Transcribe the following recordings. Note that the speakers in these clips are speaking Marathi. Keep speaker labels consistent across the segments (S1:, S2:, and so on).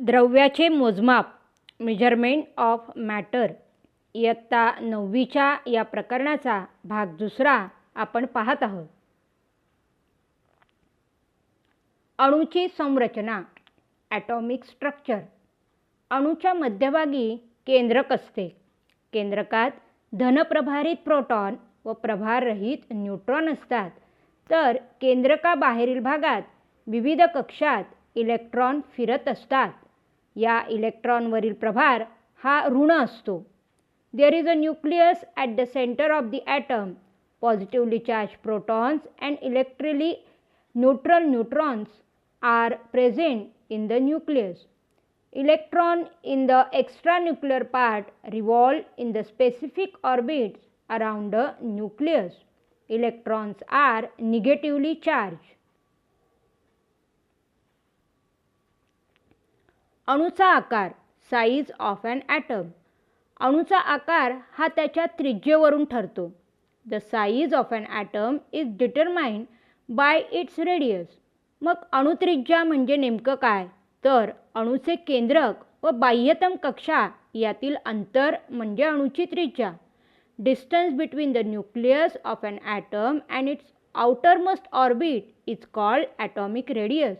S1: द्रव्याचे मोजमाप मेजरमेंट ऑफ मॅटर इयत्ता नववीच्या या प्रकरणाचा भाग दुसरा आपण पाहत आहोत. अणूची संरचना ॲटॉमिक स्ट्रक्चर अणूच्या मध्यभागी केंद्रक असते. केंद्रकात धनप्रभारित प्रोटॉन व प्रभाररहित न्यूट्रॉन असतात. तर केंद्रकाबाहेरील भागात विविध कक्षात इलेक्ट्रॉन फिरत असतात. या इलेक्ट्रॉनवरील प्रभार हा ऋण असतो there is a nucleus at the centre of the atom positively charge protons and electrically neutral neutrons are present in the nucleus electron in the extra nuclear part revolve in the specific orbits around the nucleus electrons are negatively charge अणूचा आकार साईज ऑफ अन ॲटम अणूचा आकार हा त्याच्या त्रिज्येवरून ठरतो. The size of an atom is determined by its radius मग अणुत्रिज्या म्हणजे नेमकं काय? तर अणूचे केंद्रक व बाह्यतम कक्षा यातील अंतर म्हणजे अणूची त्रिज्या. Distance between the nucleus of an atom and its outermost orbit is called atomic radius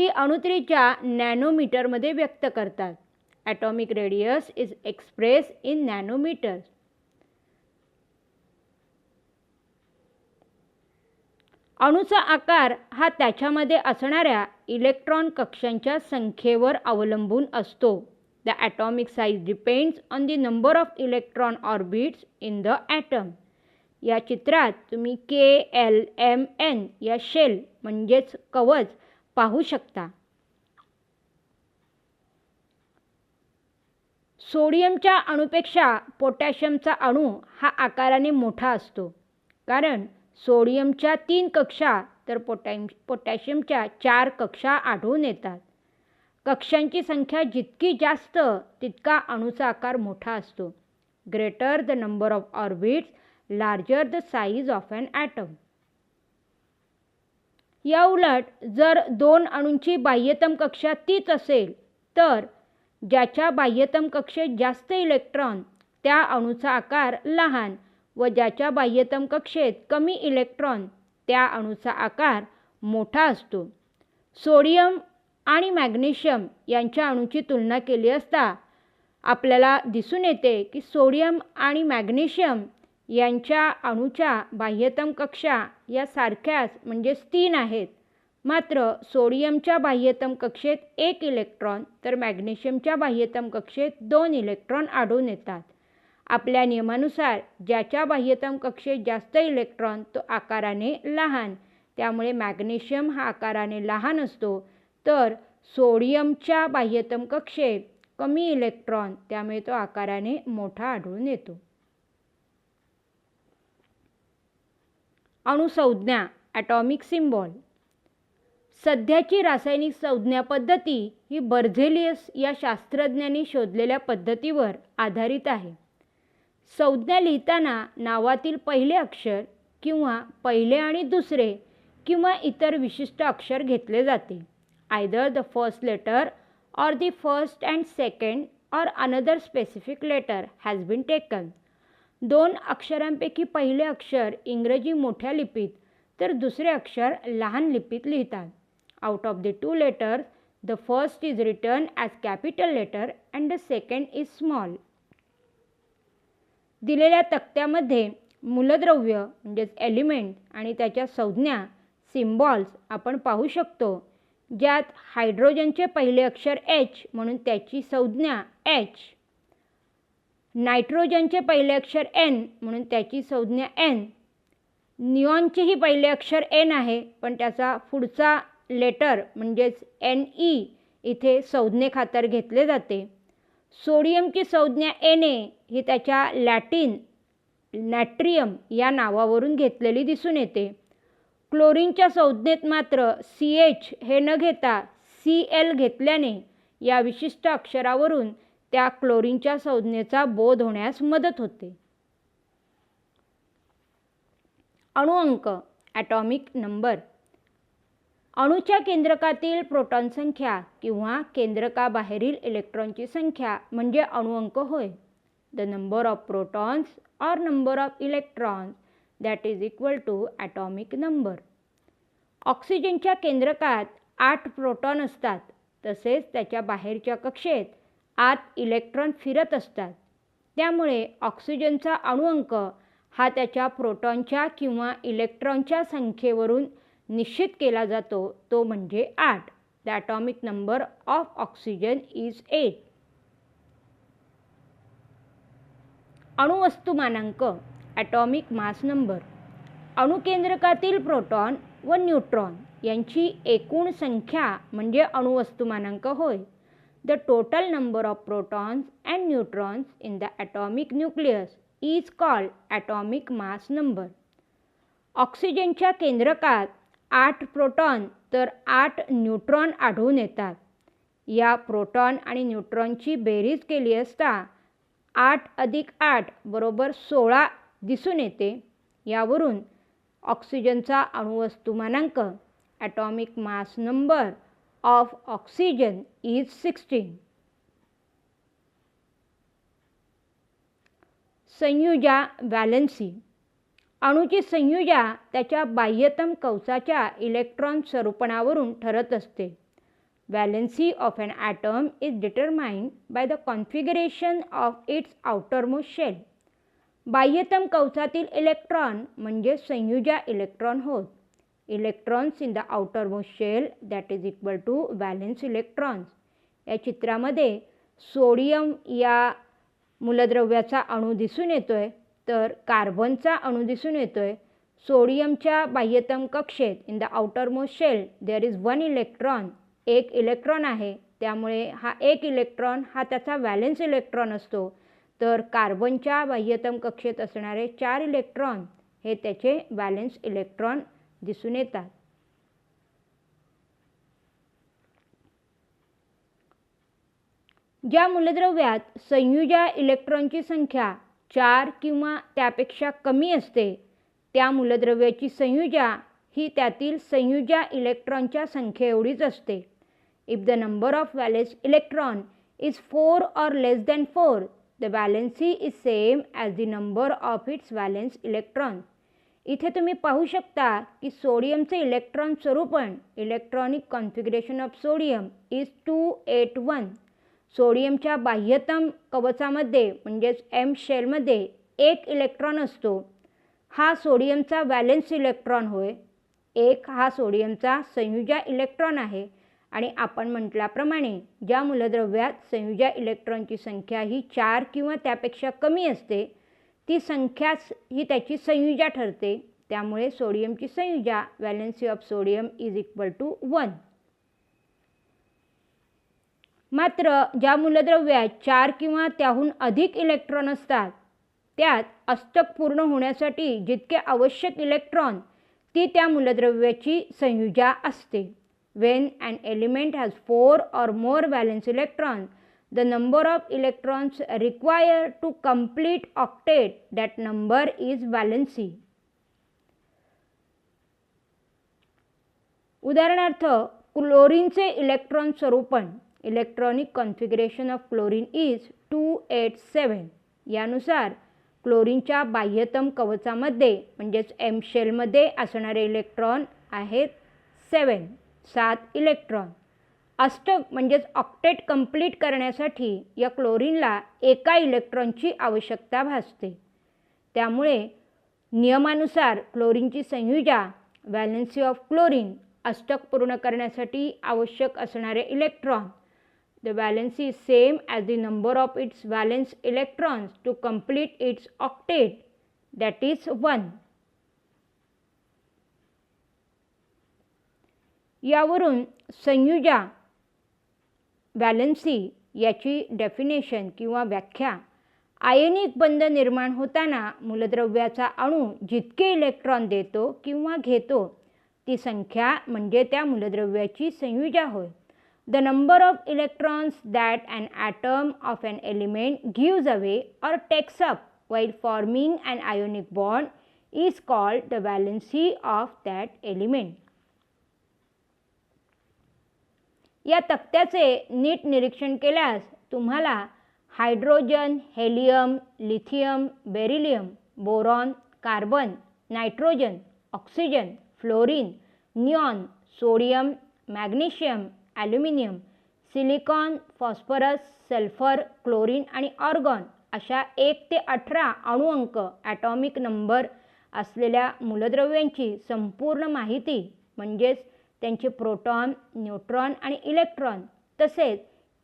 S1: ही अणुत्रिज्या नॅनोमीटरमध्ये व्यक्त करतात. Atomic radius is express in nanometer अणूचा आकार हा त्याच्यामध्ये असणाऱ्या इलेक्ट्रॉन कक्षांच्या संख्येवर अवलंबून असतो. The atomic size depends on the number of electron orbits in the atom या चित्रात तुम्ही के एल एम एन या शेल म्हणजेच कवच पाहू शकता. सोडियमच्या अणूपेक्षा पोटॅशियमचा अणू हा आकाराने मोठा असतो. कारण सोडियमच्या तीन कक्षा तर पोटॅम पोटॅशियमच्या चार कक्षा आढळून येतात. कक्षांची संख्या जितकी जास्त तितका अणूचा आकार मोठा असतो. Greater the number of orbits larger the size of an atom. या उलट जर दोन अणूंची बाह्यतम कक्षा तीच असेल तर ज्याच्या बाह्यतम कक्षेत जास्त इलेक्ट्रॉन त्या अणूचा आकार लहान व ज्याच्या बाह्यतम कक्षेत कमी इलेक्ट्रॉन त्या अणूचा आकार मोठा असतो. सोडियम आणि मॅग्नेशियम यांच्या अणूची तुलना केली असता आपल्याला दिसून येते की सोडियम आणि मॅग्नेशियम यांच्या अणूच्या बाह्यतम कक्षा या सारख्याच म्हणजेच तीन आहेत. मात्र सोडियमच्या बाह्यतम कक्षेत एक इलेक्ट्रॉन तर मॅग्नेशियमच्या बाह्यतम कक्षेत दोन इलेक्ट्रॉन आढळून येतात. आपल्या नियमानुसार ज्याच्या बाह्यतम कक्षेत जास्त इलेक्ट्रॉन तो आकाराने लहान. त्यामुळे मॅग्नेशियम हा आकाराने लहान असतो. तर सोडियमच्या बाह्यतम कक्षेत कमी इलेक्ट्रॉन त्यामुळे तो आकाराने मोठा आढळून येतो. अणुसंज्ञा ॲटॉमिक सिम्बॉल सध्याची रासायनिक संज्ञा पद्धती ही बर्झेलियस या शास्त्रज्ञांनी शोधलेल्या पद्धतीवर आधारित आहे. संज्ञा लिहिताना नावातील पहिले अक्षर किंवा पहिले आणि दुसरे किंवा इतर विशिष्ट अक्षर घेतले जाते. Either the first letter or the first and second or another specific letter has been taken दोन अक्षरांपैकी पहिले अक्षर इंग्रजी मोठ्या लिपीत तर दुसरे अक्षर लहान लिपीत लिहितात. Out of the two letters the first is written as capital letter and the second is small दिलेल्या तक्त्यामध्ये मूलद्रव्य म्हणजेच एलिमेंट आणि त्याच्या संज्ञा सिम्बॉल्स आपण पाहू शकतो ज्यात हायड्रोजनचे पहिले अक्षर एच म्हणून त्याची संज्ञा एच नायट्रोजनचे पहिले अक्षर एन म्हणून त्याची संज्ञा एन निऑनचेही पहिले अक्षर एन आहे पण त्याचा पुढचा लेटर म्हणजेच एन ई इथे संज्ञेखातर घेतले जाते. सोडियमची संज्ञा एन ए ही त्याच्या लॅटिन नॅट्रियम या नावावरून घेतलेली दिसून येते. क्लोरीनच्या संज्ञेत मात्र सी एच हे न घेता सी एल घेतल्याने या विशिष्ट अक्षरावरून त्या क्लोरीनच्या संज्ञेचा बोध होण्यास मदत होते. अणुअंक ॲटॉमिक नंबर अणूच्या केंद्रकातील प्रोटॉन संख्या किंवा केंद्रकाबाहेरील इलेक्ट्रॉनची संख्या म्हणजे अणुअंक होय. The number of protons or number of electrons that is equal to atomic number ऑक्सिजनच्या केंद्रकात आठ प्रोटॉन असतात तसेच त्याच्या बाहेरच्या कक्षेत आत इलेक्ट्रॉन फिरत असतात. त्यामुळे ऑक्सिजनचा अणुअंक हा त्याच्या प्रोटॉनच्या किंवा इलेक्ट्रॉनच्या संख्येवरून निश्चित केला जातो. तो म्हणजे आठ. The atomic number of oxygen is eight. अणुवस्तुमानांक atomic mass number. अणुकेंद्रकातील प्रोटॉन व न्यूट्रॉन यांची एकूण संख्या म्हणजे अणुवस्तुमानांक होय. The total number of protons and neutrons in the atomic nucleus is called atomic mass number ऑक्सिजनच्या केंद्रकात आठ प्रोटॉन तर आठ न्यूट्रॉन आढळून येतात. या प्रोटॉन आणि न्यूट्रॉनची बेरीज केली असता आठ अधिक आठ बरोबर सोळा दिसून येते. यावरून ऑक्सिजनचा अणुवस्तुमानांक atomic mass number of oxygen is sixteen संयुजा valency. अणूची संयुजा त्याच्या बाह्यतम कवचाच्या इलेक्ट्रॉन स्वरूपणावरून ठरत असते. Valency of an atom is determined by the configuration of its outermost shell. बाह्यतम कवचातील इलेक्ट्रॉन म्हणजे संयुजा इलेक्ट्रॉन होत. Electrons in the outermost shell that is equal to valence electrons या चित्रामध्ये सोडियम या मूलद्रव्याचा अणू दिसून येतो आहे तर कार्बनचा अणू दिसून येतो आहे सोडियमच्या बाह्यतम कक्षेत in the outermost shell there is one electron एक इलेक्ट्रॉन आहे. त्यामुळे हा एक इलेक्ट्रॉन हा त्याचा वॅलेन्स इलेक्ट्रॉन असतो. तर कार्बनच्या बाह्यतम कक्षेत असणारे चार इलेक्ट्रॉन हे त्याचे बॅलेन्स इलेक्ट्रॉन दिसून येतात. ज्या मूलद्रव्यात संयुजा इलेक्ट्रॉनची संख्या चार किंवा त्यापेक्षा कमी असते त्या मूलद्रव्याची संयुजा ही त्यातील संयुजा इलेक्ट्रॉनच्या संख्येएवढीच असते. If the number of valence electron is four or less than four the valency is same as the number of its valence electron इथे तुम्ही पाहू शकता की सोडियमचे electron स्वरूपण electronic configuration of sodium is two eight one सोडियमच्या बाह्यतम कवचामध्ये म्हणजेच एम शेलमध्ये एक इलेक्ट्रॉन असतो. हा सोडियमचा व्हॅलेन्स इलेक्ट्रॉन होय. एक हा सोडियमचा संयुजा इलेक्ट्रॉन आहे. आणि आपण म्हटल्याप्रमाणे ज्या मूलद्रव्यात संयुजा इलेक्ट्रॉनची संख्या ही चार किंवा त्यापेक्षा कमी असते ती संख्याच ही त्याची संयुजा ठरते. त्यामुळे सोडियमची संयुजा valency of sodium is equal to one. मात्र ज्या मूलद्रव्यात चार किंवा त्याहून अधिक इलेक्ट्रॉन असतात त्यात अष्टक पूर्ण होण्यासाठी जितके आवश्यक इलेक्ट्रॉन ती त्या मूलद्रव्याची संयुजा असते. When and element has four or more valence electron the number of electrons require to complete octet that number is valency. उदाहरणार्थ क्लोरीनचे electron स्वरूपण electronic configuration of chlorine is two eight seven यानुसार क्लोरीनच्या बाह्यतम कवचामध्ये म्हणजेच एम शेलमध्ये असणारे इलेक्ट्रॉन आहेत सेवन सात इलेक्ट्रॉन अष्टक म्हणजेच ऑक्टेट कंप्लीट करण्यासाठी या क्लोरीनला एका इलेक्ट्रॉनची आवश्यकता भासते त्यामुळे नियमानुसार क्लोरीनची संयुजा व्हॅलन्सी ऑफ क्लोरीन अष्टक पूर्ण करण्यासाठी आवश्यक असणारे electron the valency same as as number of its its electrons to to complete its octet that is 1. यावरून संयुजा व्हॅलन्सी याची डेफिनेशन किंवा व्याख्या आयनिक बंध निर्माण होताना मूलद्रव्याचा अणू जितके इलेक्ट्रॉन देतो किंवा घेतो ती संख्या म्हणजे त्या मूलद्रव्याची संयुजा होय the number of electrons that an atom of an element gives away or takes up while forming an ionic bond is called the valency of that element. या तक्त्याचे नीट निरीक्षण केल्यास तुम्हाला hydrogen helium lithium beryllium boron carbon nitrogen oxygen fluorine neon sodium magnesium aluminium silicon phosphorus sulphur chlorine आणि ऑर्गॉन अशा एक ते अठरा अणुअंक ॲटॉमिक नंबर असलेल्या मूलद्रव्यांची संपूर्ण माहिती म्हणजेच त्यांचे प्रोटॉन न्यूट्रॉन आणि इलेक्ट्रॉन तसेच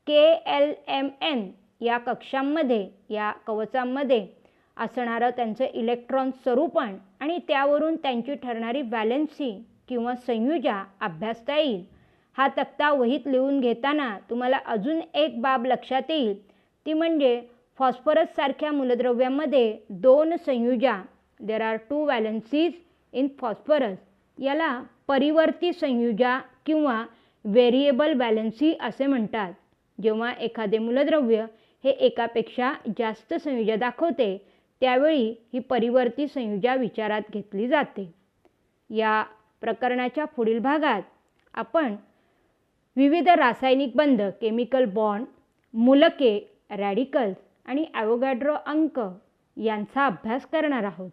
S1: के एल एम एन या कक्षांमध्ये या कवचांमध्ये असणारं त्यांचं इलेक्ट्रॉन स्वरूपण आणि त्यावरून त्यांची ठरणारी व्हॅलेन्सी किंवा संयुजा अभ्यासता येईल. हा तक्ता वहीत लिहून घेताना तुम्हाला अजून एक बाब लक्षात येईल. ती म्हणजे फॉस्फरससारख्या मूलद्रव्यामध्ये दोन संयुजा there are two valencies in phosphorus याला परिवर्ती संयुजा किंवा व्हेरिएबल बॅलन्सी असे म्हणतात. जेव्हा एखादे मूलद्रव्य हे एकापेक्षा जास्त संयुजा दाखवते त्यावेळी ही परिवर्ती संयुजा विचारात घेतली जाते. या प्रकरणाच्या पुढील भागात आपण विविध रासायनिक बंध केमिकल बॉन्ड मूलके रॅडिकल्स आणि ॲवोगॅड्रो अंक यांचा अभ्यास करणार आहोत.